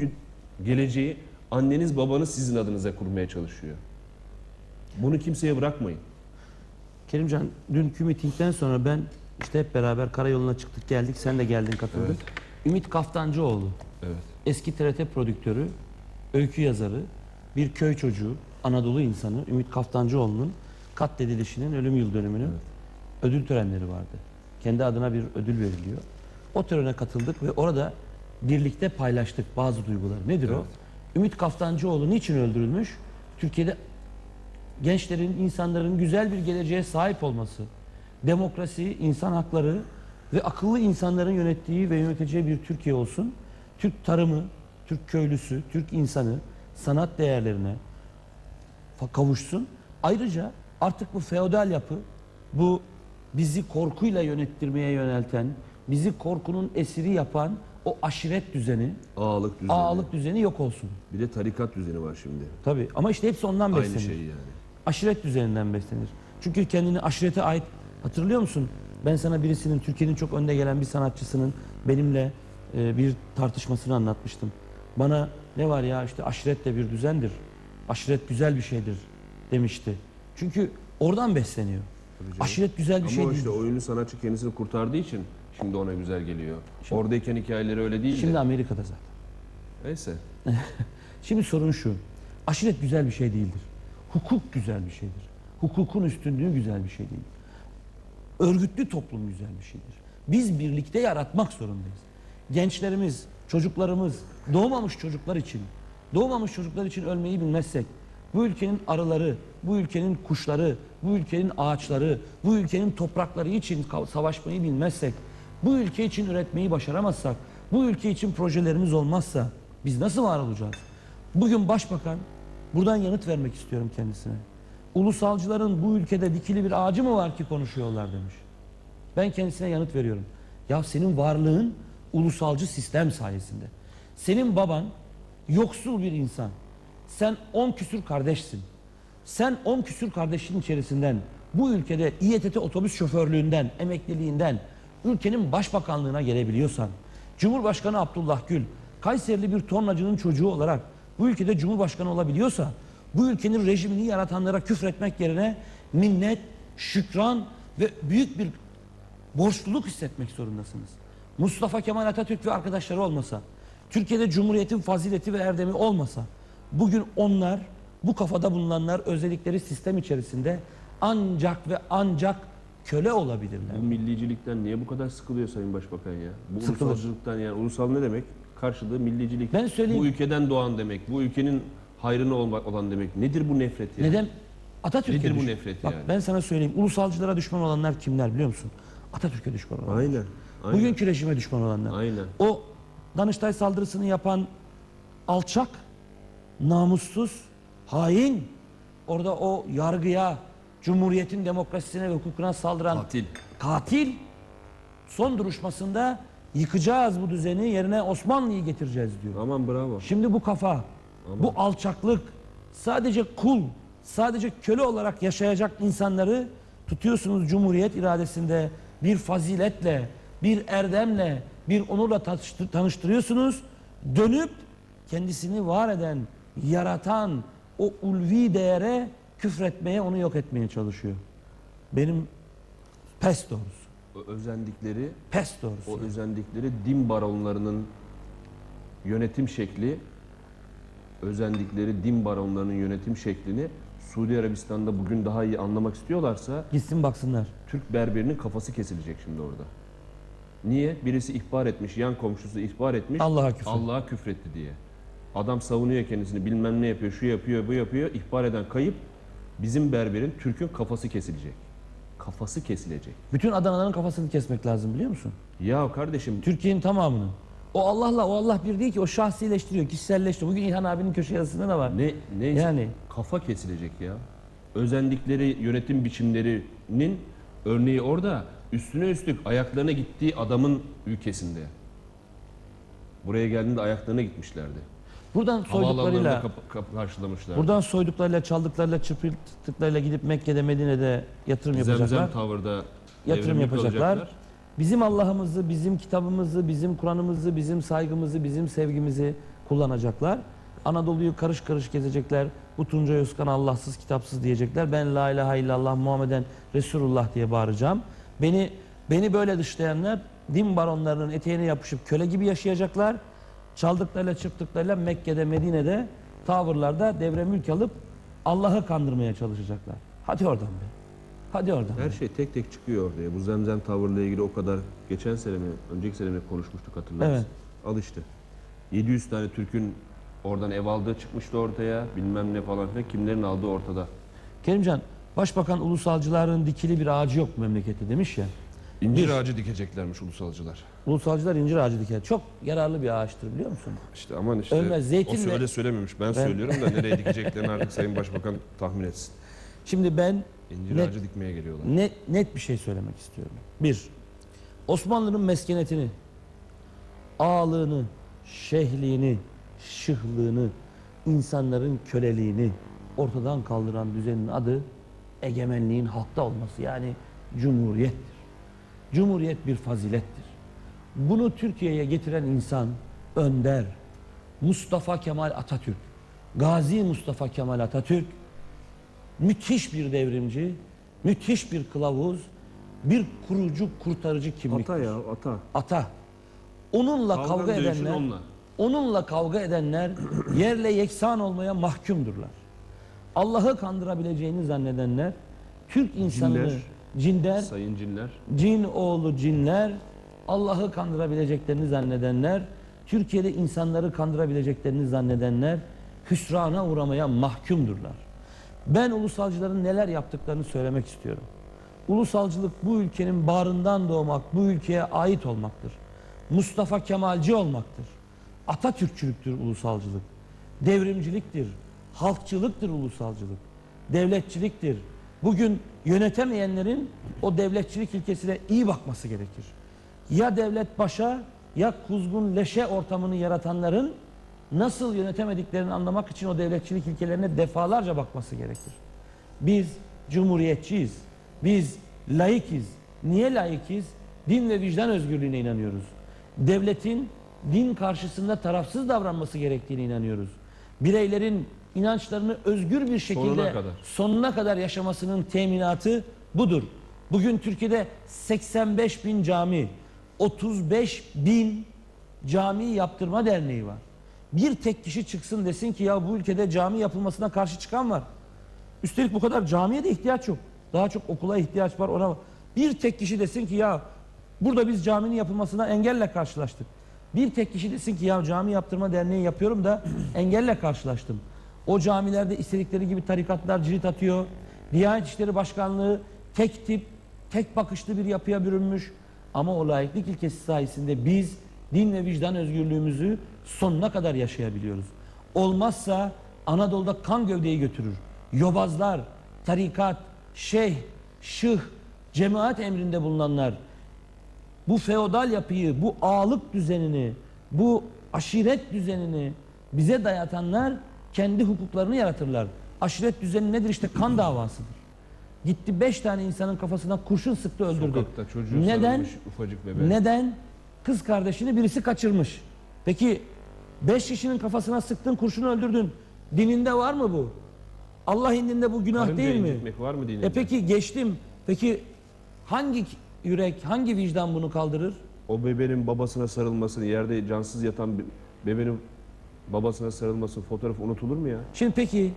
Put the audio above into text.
bugün geleceği anneniz babanız sizin adınıza kurmaya çalışıyor. Bunu kimseye bırakmayın. Kerimcan dünkü mitingden sonra ben işte hep beraber karayoluna çıktık geldik. Sen de geldin katıldın. Evet. Ümit Kaftancıoğlu Evet. eski TRT prodüktörü, öykü yazarı, bir köy çocuğu, Anadolu insanı Ümit Kaftancıoğlu'nun katledilişinin ölüm yıl dönümünün ödül törenleri vardı. Kendi adına bir ödül veriliyor. O törene katıldık ve orada birlikte paylaştık bazı duyguları. Nedir o? Evet. Ümit Kaftancıoğlu niçin öldürülmüş? Türkiye'de gençlerin, insanların güzel bir geleceğe sahip olması, demokrasi, insan hakları ve akıllı insanların yönettiği ve yöneteceği bir Türkiye olsun. Türk tarımı, Türk köylüsü, Türk insanı sanat değerlerine kavuşsun. Ayrıca artık bu feodal yapı, bu bizi korkuyla yönettirmeye yönelten, bizi korkunun esiri yapan o aşiret düzeni, Ağalık düzeni. ağalık düzeni yok olsun. Bir de tarikat düzeni var şimdi. Tabii ama işte hepsi ondan Aynı beslenir. şey yani. aşiret düzeninden beslenir. Çünkü kendini aşirete ait hatırlıyor musun? Ben sana birisinin Türkiye'nin çok önde gelen bir sanatçısının benimle e, bir tartışmasını anlatmıştım. Bana ne var ya işte aşiret de bir düzendir. Aşiret güzel bir şeydir demişti. Çünkü oradan besleniyor. Aşiret güzel bir Ama şey o değil. işte o ünlü sanatçı kendisini kurtardığı için şimdi ona güzel geliyor. Oradayken hikayeleri öyle değil Şimdi. Amerika'da zaten. Neyse. Şimdi sorun şu. Aşiret güzel bir şey değildir. Hukuk güzel bir şeydir. Hukukun üstünlüğü güzel bir şey değil. Örgütlü toplum güzel bir şeydir. Biz birlikte yaratmak zorundayız. Gençlerimiz, çocuklarımız, doğmamış çocuklar için, doğmamış çocuklar için ölmeyi bilmezsek, bu ülkenin arıları, bu ülkenin kuşları, bu ülkenin ağaçları, bu ülkenin toprakları için savaşmayı bilmezsek, bu ülke için üretmeyi başaramazsak, bu ülke için projelerimiz olmazsa biz nasıl var olacağız? Bugün başbakan, buradan yanıt vermek istiyorum kendisine. Ulusalcıların bu ülkede dikili bir ağacı mı var ki konuşuyorlar demiş. Ben kendisine yanıt veriyorum. Ya senin varlığın ulusalcı sistem sayesinde. Senin baban yoksul bir insan. Sen on küsür kardeşsin. Sen on küsür kardeşin içerisinden bu ülkede İETT otobüs şoförlüğünden, emekliliğinden ülkenin başbakanlığına gelebiliyorsan, Cumhurbaşkanı Abdullah Gül, Kayserili bir tornacının çocuğu olarak bu ülkede Cumhurbaşkanı olabiliyorsa, bu ülkenin rejimini yaratanlara küfretmek yerine minnet, şükran ve büyük bir borçluluk hissetmek zorundasınız. Mustafa Kemal Atatürk ve arkadaşları olmasa, Türkiye'de Cumhuriyet'in fazileti ve erdemi olmasa, bugün onlar, bu kafada bulunanlar özellikleri sistem içerisinde ancak ve ancak köle olabilirler. Bu millicilikten niye bu kadar sıkılıyor Sayın Başbakan ya? Bu Sıkılır. ulusalcılıktan yani ulusal ne demek? Karşılığı millicilik. Ben söyleyeyim. Bu ülkeden doğan demek. Bu ülkenin hayrına olmak olan demek. Nedir bu nefret ya? Neden? Atatürk'e Nedir bu nefret Bak yani? ben sana söyleyeyim. Ulusalcılara düşman olanlar kimler biliyor musun? Atatürk'e düşman olanlar. Aynen. Aynen. Bugünkü rejime düşman olanlar. Aynen. O Danıştay saldırısını yapan alçak, namussuz, hain, orada o yargıya, cumhuriyetin demokrasisine ve hukukuna saldıran Katil. katil son duruşmasında yıkacağız bu düzeni yerine Osmanlı'yı getireceğiz diyor. Aman bravo. Şimdi bu kafa, bu alçaklık sadece kul, sadece köle olarak yaşayacak insanları tutuyorsunuz Cumhuriyet iradesinde bir faziletle, bir erdemle, bir onurla tanıştı- tanıştırıyorsunuz. Dönüp kendisini var eden, yaratan o ulvi değere küfretmeye, onu yok etmeye çalışıyor. Benim pes doğrusu. O özendikleri, Pes doğrusu. o özendikleri din baronlarının yönetim şekli, özendikleri din baronlarının yönetim şeklini Suudi Arabistan'da bugün daha iyi anlamak istiyorlarsa Gitsin baksınlar. Türk berberinin kafası kesilecek şimdi orada. Niye? Birisi ihbar etmiş, yan komşusu ihbar etmiş. Allah'a küfür. Allah'a küfretti diye. Adam savunuyor kendisini, bilmem ne yapıyor, şu yapıyor, bu yapıyor. İhbar eden kayıp. Bizim berberin, Türk'ün kafası kesilecek. Kafası kesilecek. Bütün Adanaların kafasını kesmek lazım biliyor musun? Ya kardeşim Türkiye'nin tamamının. O Allah'la o Allah bir değil ki o şahsileştiriyor, kişiselleştiriyor. Bugün İlhan abinin köşe yazısında da var. ne ne Yani. kafa kesilecek ya. Özendikleri yönetim biçimlerinin örneği orada. Üstüne üstlük ayaklarına gittiği adamın ülkesinde. Buraya geldiğinde ayaklarına gitmişlerdi. Buradan soyduklarıyla, kap- karşılamışlar. buradan soyduklarıyla, çaldıklarıyla, çırpıttıklarıyla gidip Mekke'de, Medine'de yatırım yapacaklar. Zemzem tavırda Yatırım yapacaklar. olacaklar. Bizim Allah'ımızı, bizim kitabımızı, bizim Kur'an'ımızı, bizim saygımızı, bizim sevgimizi kullanacaklar. Anadolu'yu karış karış gezecekler. Bu Tuncay Özkan Allahsız kitapsız diyecekler. Ben la ilahe illallah Muhammeden Resulullah diye bağıracağım. Beni beni böyle dışlayanlar din baronlarının eteğine yapışıp köle gibi yaşayacaklar. Çaldıklarıyla çırptıklarıyla Mekke'de Medine'de tavırlarda devre mülk alıp Allah'ı kandırmaya çalışacaklar. Hadi oradan be. Hadi oradan. be. Her şey tek tek çıkıyor ortaya. Bu zemzem tavırla ilgili o kadar geçen sene mi, önceki sene mi konuşmuştuk hatırlarsın. Evet. Al işte. 700 tane Türk'ün oradan ev aldığı çıkmıştı ortaya. Bilmem ne falan filan. Kimlerin aldığı ortada. Kerimcan, Başbakan ulusalcıların dikili bir ağacı yok memlekette demiş ya. İncir ağacı dikeceklermiş ulusalcılar. Ulusalcılar incir ağacı diker. Çok yararlı bir ağaçtır biliyor musun? İşte aman işte Ölmez, zeytin o ve- öyle söylememiş. Ben, söylüyorum da nereye dikeceklerini artık Sayın Başbakan tahmin etsin. Şimdi ben İncir Net- ağacı dikmeye geliyorlar. net, net bir şey söylemek istiyorum. Bir, Osmanlı'nın meskenetini, ağalığını, şehliğini, şıhlığını, insanların köleliğini ortadan kaldıran düzenin adı egemenliğin halkta olması yani cumhuriyettir. Cumhuriyet bir fazilettir. Bunu Türkiye'ye getiren insan önder Mustafa Kemal Atatürk. Gazi Mustafa Kemal Atatürk müthiş bir devrimci, müthiş bir kılavuz, bir kurucu, kurtarıcı kimlik. Ata ya ata. Ata. Onunla kavga dövüşün edenler, onunla. onunla kavga edenler yerle yeksan olmaya mahkumdurlar. Allah'ı kandırabileceğini zannedenler, Türk insanını Cinler. Cinder, Sayın cinler. cin oğlu cinler, Allah'ı kandırabileceklerini zannedenler, Türkiye'de insanları kandırabileceklerini zannedenler hüsrana uğramaya mahkumdurlar. Ben ulusalcıların neler yaptıklarını söylemek istiyorum. Ulusalcılık bu ülkenin bağrından doğmak, bu ülkeye ait olmaktır. Mustafa Kemalci olmaktır. Atatürkçülüktür ulusalcılık. Devrimciliktir, halkçılıktır ulusalcılık. Devletçiliktir. Bugün yönetemeyenlerin o devletçilik ilkesine iyi bakması gerekir. Ya devlet başa ya kuzgun leşe ortamını yaratanların nasıl yönetemediklerini anlamak için o devletçilik ilkelerine defalarca bakması gerekir. Biz cumhuriyetçiyiz. Biz laikiz. Niye laikiz? Din ve vicdan özgürlüğüne inanıyoruz. Devletin din karşısında tarafsız davranması gerektiğine inanıyoruz. Bireylerin inançlarını özgür bir şekilde Sonuna kadar. sonuna kadar yaşamasının teminatı budur. Bugün Türkiye'de 85 bin cami, 35 bin cami yaptırma derneği var. Bir tek kişi çıksın desin ki ya bu ülkede cami yapılmasına karşı çıkan var. Üstelik bu kadar camiye de ihtiyaç yok. Daha çok okula ihtiyaç var ona. Bir tek kişi desin ki ya burada biz caminin yapılmasına engelle karşılaştık. Bir tek kişi desin ki ya cami yaptırma derneği yapıyorum da engelle karşılaştım. O camilerde istedikleri gibi tarikatlar cirit atıyor. Diyanet İşleri Başkanlığı tek tip, tek bakışlı bir yapıya bürünmüş. Ama o layıklık ilkesi sayesinde biz din ve vicdan özgürlüğümüzü sonuna kadar yaşayabiliyoruz. Olmazsa Anadolu'da kan gövdeyi götürür. Yobazlar, tarikat, şeyh, şıh, cemaat emrinde bulunanlar bu feodal yapıyı, bu ağalık düzenini, bu aşiret düzenini bize dayatanlar kendi hukuklarını yaratırlar. Aşiret düzeni nedir? İşte kan davasıdır. Gitti beş tane insanın kafasına kurşun sıktı öldürdü. Sokakta çocuğu Neden? sarılmış ufacık bebe. Neden? Kız kardeşini birisi kaçırmış. Peki beş kişinin kafasına sıktın kurşunu öldürdün. Dininde var mı bu? Allah indinde bu günah Karınca değil mi? incitmek var mı dininde? E peki geçtim. Peki hangi yürek, hangi vicdan bunu kaldırır? O bebenin babasına sarılmasını, yerde cansız yatan be- bebenin babasına sarılması fotoğrafı unutulur mu ya? Şimdi peki